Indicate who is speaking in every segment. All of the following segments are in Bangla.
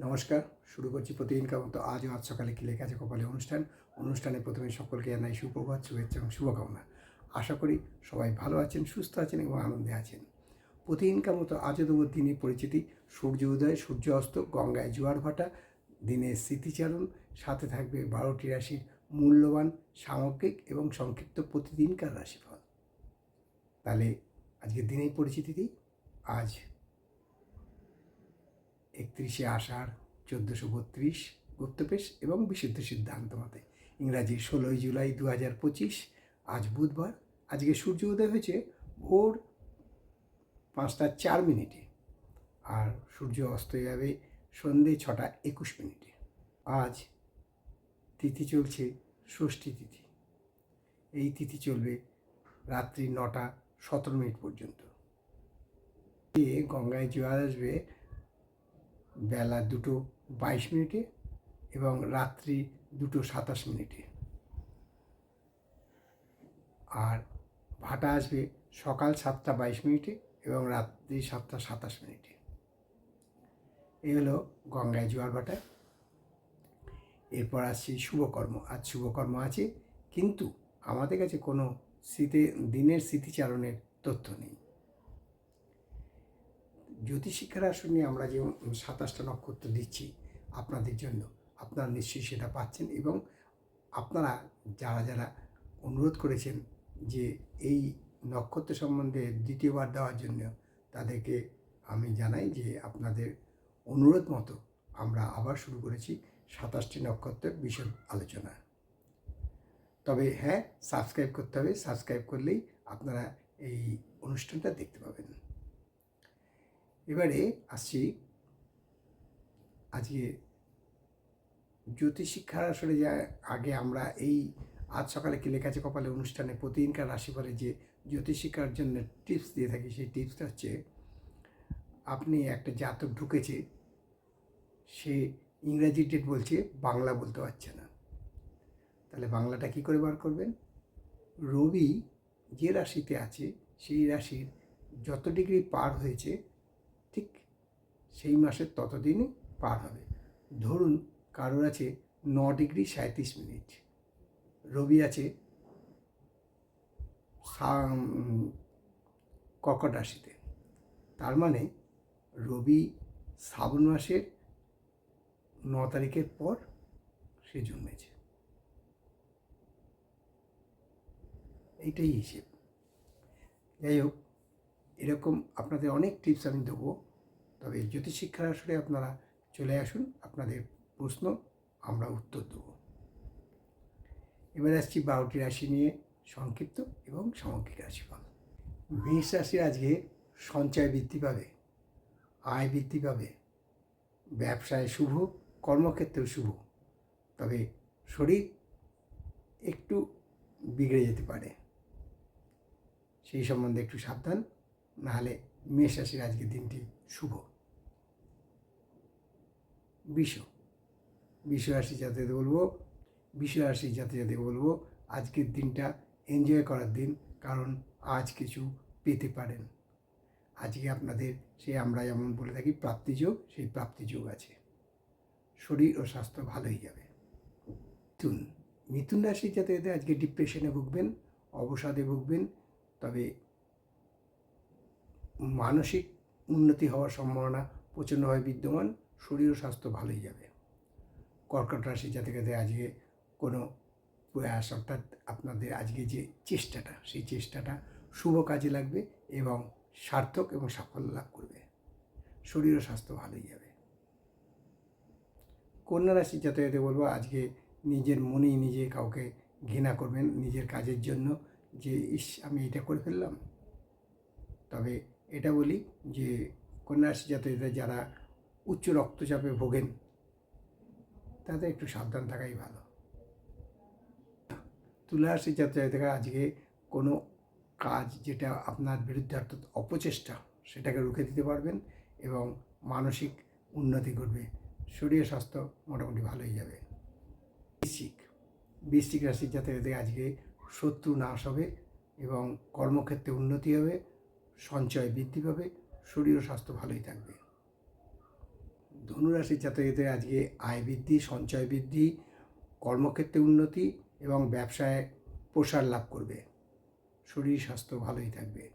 Speaker 1: নমস্কার, শুরু করছি প্রতিদিনকার মতো আজও আজ সকালে কি লেখা আছে কপালে অনুষ্ঠান? অনুষ্ঠানে প্রথমে সকলকে জানাই সুপ্রভাত, শুভেচ্ছা এবং শুভকামনা। আশা করি সবাই ভালো আছেন, সুস্থ আছেন এবং আনন্দে আছেন। প্রতিদিনকার মতো আজও দেবো দিনের পরিচিতি। সূর্য উদয়, সূর্য অস্ত, গঙ্গায় জোয়ার ভাটা, দিনের স্মৃতিচারণ, সাথে থাকবে বারোটি রাশির মূল্যবান, সামগ্রিক এবং সংক্ষিপ্ত প্রতিদিনকার রাশিফল। তাহলে আজকের পরিচিতি দিই। আজ একত্রিশে আষাঢ়, চোদ্দোশো বত্রিশ, গুপ্তপেশ এবং বিশুদ্ধ সিদ্ধান্ত মতে। ইংরাজি ষোলোই জুলাই দু হাজার পঁচিশ, আজ বুধবার। আজকে সূর্য উদয় হয়েছে ভোর পাঁচটা চার মিনিটে আর সূর্য অস্ত যাবে সন্ধে ছটা একুশ মিনিটে। আজ তিথি চলছে ষষ্ঠী তিথি। এই তিথি চলবে রাত্রি নটা সতেরো মিনিট পর্যন্ত। গঙ্গায় জোয়ার আসবে বেলা দুটো বাইশ মিনিটে এবং রাত্রি দুটো সাতাশ মিনিটে। আর ভাটা আসবে সকাল সাতটা বাইশ মিনিটে এবং রাত্রি সাতটা সাতাশ মিনিটে। এই হলো গঙ্গায় জোয়ার ভাটা। এরপর আসছি শুভকর্ম। আজ শুভকর্ম আছে, কিন্তু আমাদের কাছে কোনো স্মৃতি, দিনের স্মৃতিচারণের তথ্য নেই। জ্যোতিষিক্ষার আসনে আমরা যে সাতাশটা নক্ষত্র দিচ্ছি আপনাদের জন্য, আপনারা নিশ্চয়ই সেটা পাচ্ছেন এবং আপনারা যারা যারা অনুরোধ করেছেন যে এই নক্ষত্র সম্বন্ধে দ্বিতীয়বার দেওয়ার জন্য, তাদেরকে আমি জানাই যে আপনাদের অনুরোধ মতো আমরা আবার শুরু করেছি সাতাশটি নক্ষত্রের বিশদ আলোচনা। তবে হ্যাঁ সাবস্ক্রাইব করতে হবে, সাবস্ক্রাইব করলেই আপনারা এই অনুষ্ঠানটা দেখতে পাবেন। এবারে আসছি আজকে জ্যোতিষিক্ষার আসলে যা আগে আমরা এই আজ সকালে কি লেখা কপালে অনুষ্ঠানে প্রতিদিনকার রাশিফলে যে জ্যোতিষিক্ষার জন্য টিপস দিয়ে থাকি, সেই টিপসটা হচ্ছে আপনি একটা জাতক ঢুকেছে, সে ইংরাজি ডেট বলছে, বাংলা বলতে পারছে না। তাহলে বাংলাটা কি করে বার করবেন? রবি যে রাশিতে আছে, সেই রাশির যত ডিগ্রি পার হয়েছে ঠিক সেই মাসের ততদিনই পার হবে। ধরুন কারোর আছে ন ডিগ্রি সাঁত্রিশ মিনিট, রবি আছে কর্কট রাশিতে। তার মানে রবি শ্রাবণ মাসের ন তারিখের পর সে জন্মেছে। এইটাই হিসেব। যাই হোক এরকম আপনাদের অনেক টিপস আমি দেবো। তবে জ্যোতিষিক্ষার আসলে আপনারা চলে আসুন, আপনাদের প্রশ্ন আমরা উত্তর দেব। এবার আসছি বারোটি রাশি নিয়ে সংক্ষিপ্ত এবং সামগ্রিক রাশিফল। মেষ রাশি আজকে সঞ্চয় বৃদ্ধি পাবে, আয় বৃদ্ধি পাবে, ব্যবসায় শুভ, কর্মক্ষেত্রেও শুভ। তবে শরীর একটু বিগড়ে যেতে পারে। সেই সম্বন্ধে একটু সাবধান। নাহলে মেষ রাশির আজকের দিনটি শুভ। বিষ। বিষ রাশি যাতে বলব, বিষ রাশি যাতে যাতে বলব, আজকের দিনটা এনজয় করার দিন, কারণ আজ কিছু পেতে পারেন। আজকে আপনাদের সে আমরা যেমন বলে থাকি প্রাপ্তিযোগ সেই প্রাপ্তিযোগ আছে। শরীর ও স্বাস্থ্য ভালোই যাবে। মিথুন মিথুন রাশি যাতে আজকে ডিপ্রেশনে ভুগবেন, অবসাদে ভুগবেন, তবে মানসিক উন্নতি হওয়ার সম্ভাবনা প্রচণ্ডভাবে বিদ্যমান, শরীর ও স্বাস্থ্য ভালোই যাবে। কর্কট রাশি যাতে আজকে কোনো প্রয়াস অর্থাৎ আপনাদের আজকে যে চেষ্টাটা, সেই চেষ্টাটা শুভ কাজে লাগবে এবং সার্থক এবং সাফল্য লাভ করবে। শরীর ও স্বাস্থ্য ভালোই যাবে। কন্যা রাশি যাতে বলব, আজকে নিজের মনেই নিজে কাউকে ঘৃণা করবেন নিজের কাজের জন্য যে, ইস, আমি এটা করে ফেললাম। তবে এটা বলি যে কন্যা রাশি যাতে যারা উচ্চ রক্তচাপে ভোগেন, তাদের একটু সাবধান থাকাই ভালো। তুলা রাশি যাতে আজকে কোনো কাজ যেটা আপনার বিরুদ্ধে অর্থাৎ অপচেষ্টা, সেটাকে রুখে দিতে পারবেন এবং মানসিক উন্নতি করবে শরীর স্বাস্থ্য মোটামুটি ভালোই যাবে। বৃশ্চিক বৃশ্চিক রাশির যাতে আজকে শত্রু নাশ হবে এবং কর্মক্ষেত্রে উন্নতি হবে। সঞ্চয় বৃদ্ধি পাবে, শরীর ও স্বাস্থ্য ভালোই থাকবে। ধনুরাশির জাতকদের আজকে আয় বৃদ্ধি, সঞ্চয় বৃদ্ধি, কর্মক্ষেত্রে উন্নতি এবং ব্যবসায় প্রসার লাভ করবে। শরীর, স্বাস্থ্য ভালোই থাকবে।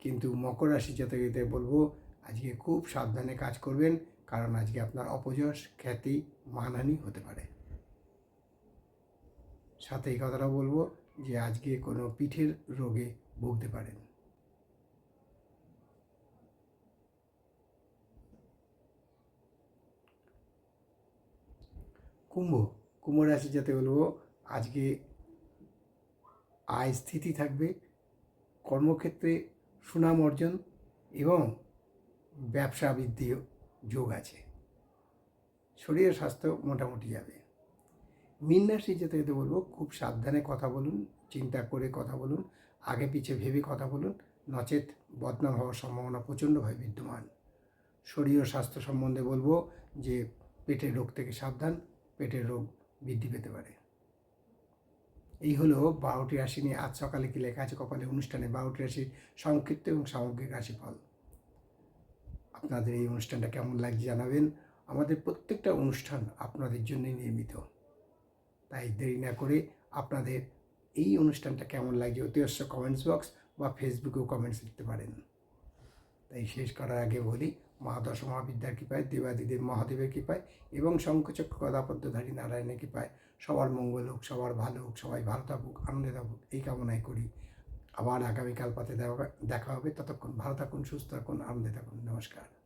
Speaker 1: কিন্তু মকর রাশির জাতকদের বলব, আজকে খুব সাবধানে কাজ করবেন, কারণ আজকে আপনার অপযশ, খ্যাতি মানহানি হতে পারে। সাথে এই কথাটা বলব যে, আজকে কোনো পিঠের রোগে ভুগতে পারেন। কুম্ভ কুম্ভ রাশি যাতে বলব, আজকে আয় স্থিতি থাকবে, কর্মক্ষেত্রে সুনাম অর্জন এবং ব্যবসা বৃদ্ধি যোগ আছে। শরীরের স্বাস্থ্য মোটামুটি যাবে। মীন রাশি যেতে যেতে বলব খুব সাবধানে কথা বলুন, চিন্তা করে কথা বলুন, আগে পিছে ভেবে কথা বলুন, নচেত বদনাম হওয়ার সম্ভাবনা প্রচণ্ডভাবে বিদ্যমান। শরীর ও স্বাস্থ্য সম্বন্ধে বলব যে পেটের রোগ থেকে সাবধান পেটের রোগ বৃদ্ধি পেতে পারে। এই হলো বারোটি রাশি নিয়ে আজ সকালে কি লেখা আছে, কপালে অনুষ্ঠানে বারোটি রাশির সংক্ষিপ্ত এবং সামগ্রিক রাশিফল। আপনাদের এই অনুষ্ঠানটা কেমন লাগছে জানাবেন। আমাদের প্রত্যেকটা অনুষ্ঠান আপনাদের জন্যই নির্মিত তাই দেরি না করে আপনাদের এই অনুষ্ঠানটা কেমন লাগছে অতি অবশ্য কমেন্টস বক্স বা ফেসবুকেও কমেন্টস লিখতে পারেন। তাই শেষ করার আগে বলি মহাদশ মহাবিদ্যার কৃপায়, দেবাদিদেব মহাদেবের কৃপায় এবং শঙ্কচক্র গদাপদ্মধারী নারায়ণের কৃপায় সবার মঙ্গল হোক, সবার ভালো হোক, সবাই ভালো থাকুক, আনন্দে থাকুক, এই কামনায় করি। আবার আগামীকাল পাতে দেখা হবে। ততক্ষণ ভালো থাকুন, সুস্থ থাকুন, আনন্দে থাকুন। নমস্কার।